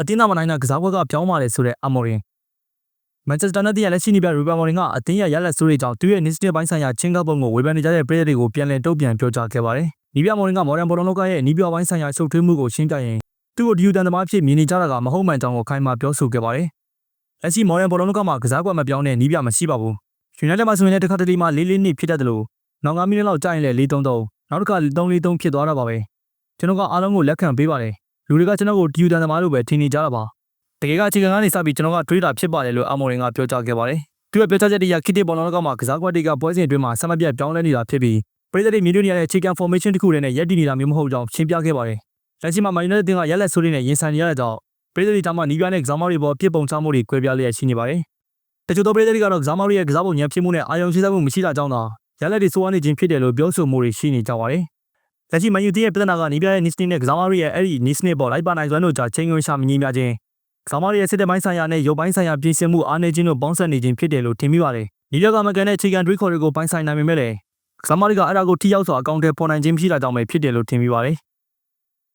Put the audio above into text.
အတင်းသားမနိုင်တာကစားပွဲကပြောင်းပါတယ်ဆိုတဲ့အမော်ရင်မန်ချက်စတာနဲ့တည်းရလက်ရှိနေပြရူဘန်မော်ရင်ကအတင်းရရလက်ဆိုးတွေကြောင့်သူ့ရဲ့ Nist ပိုင်းဆိုင်ရာချင်းကောက်ပုံကိုဝေဖန်နေကြတဲ့ပြည်တွေကိုပြန်လည်တုံ့ပြန်ပြောကြားခဲ့ပါတယ်။နီးပြမော်ရင်ကမော်ဒန်ဘောလုံးလောကရဲ့နီးပြပိုင်းဆိုင်ရာရှုပ်ထွေးမှုကိုရှင်းပြရင်သူ့ကိုဒီယူတန်သမားဖြစ်မြင်နေကြတာကမဟုတ်မှန်ကြောင်းကိုခိုင်မာပြောဆိုခဲ့ပါတယ်။လက်ရှိမော်ဒန်ဘောလုံးလောကမှာကစားကွက်မပြောင်းတဲ့နီးပြမရှိပါဘူး။ United မှာဆိုရင်လည်းတစ်ခါတလေမှ၄၄နှစ်ဖြစ်တတ်တယ်လို့နောက်9မိနစ်လောက်ကြာရင်လည်း4-3-3နောက်တစ်ခါ3-4-3ဖြစ်သွားတာပါပဲ။ကျွန်တော်ကအားလုံးကိုလက်ခံပေးပါတယ်။ လူတွေကကျွန်တော်ကိုဒီယူတန်သမားလို့ပဲထင်နေကြတာပါ။တကယ်ကအခြေခံကနေစပြီးကျွန်တော်ကတွေးတာဖြစ်ပါတယ်လို့အမော်ရင်ကပြောကြားခဲ့ပါတယ်။သူ့ရဲ့ပြောကြားချက်တွေကခိတိဘောလုံးလောကမှာကစားကွက်တွေကပွဲစဉ်အတွင်းမှာဆက်မပြတ်ပြောင်းလဲနေတာဖြစ်ပြီးပြည်သက်တွေမြင်တွေ့နေရတဲ့အခြေခံ formation တစ်ခုတည်းနဲ့ရပ်တည်နေတာမျိုးမဟုတ်ကြောင်းရှင်းပြခဲ့ပါတယ်။လက်ရှိမှာ Man United တင်ကရက်လက်ဆိုးတွေနဲ့ရင်ဆိုင်နေရတဲ့ကြောင့်ပြည်သက်တွေတောင်မှနီးပြားတဲ့ကစားမတွေပေါ်ပြစ်ပုံချမှုတွေကွဲပြားလျက်ရှိနေပါတယ်။တချို့သောပြည်သက်တွေကတော့ကစားမတွေရဲ့ကစားပုံညံဖြစ်မှုနဲ့အာရုံရှိစားမှုမရှိတာကြောင့်သာရက်လက်တွေစိုးရနေခြင်းဖြစ်တယ်လို့ပြောဆိုမှုတွေရှိနေကြပါတယ်။ လက်ရှိ Man United ရဲ့ပြည်သနာကနီးပြားတဲ့ Nisne နဲ့ကစားမတွေရဲ့အဲ့ဒီ Nisne ပေါ်လိုက်ပါနိုင်စွမ်းတို့ကြားချိန်ခွင်ရှာမငြင်းများခြင်းကစားမတွေရဲ့စစ်တဲ့ပိုင်းဆိုင်ရာနဲ့ရုပ်ပိုင်းဆိုင်ရာပြင်ဆင်မှုအားနည်းခြင်းတို့ပေါင်းစပ်နေခြင်းဖြစ်တယ်လို့ထင်မိပါတယ်။နီးပြားကမကန်တဲ့အခြေခံတွေးခေါ်တွေကိုပိုင်းဆိုင်နိုင်ပေမဲ့လည်းကစားမတွေကအဲ့ဒါကိုထိရောက်စွာအကောင့်ထဲပေါ်နိုင်ခြင်းမရှိတာကြောင့်ပဲဖြစ်တယ်လို့ထင်မိပါတယ်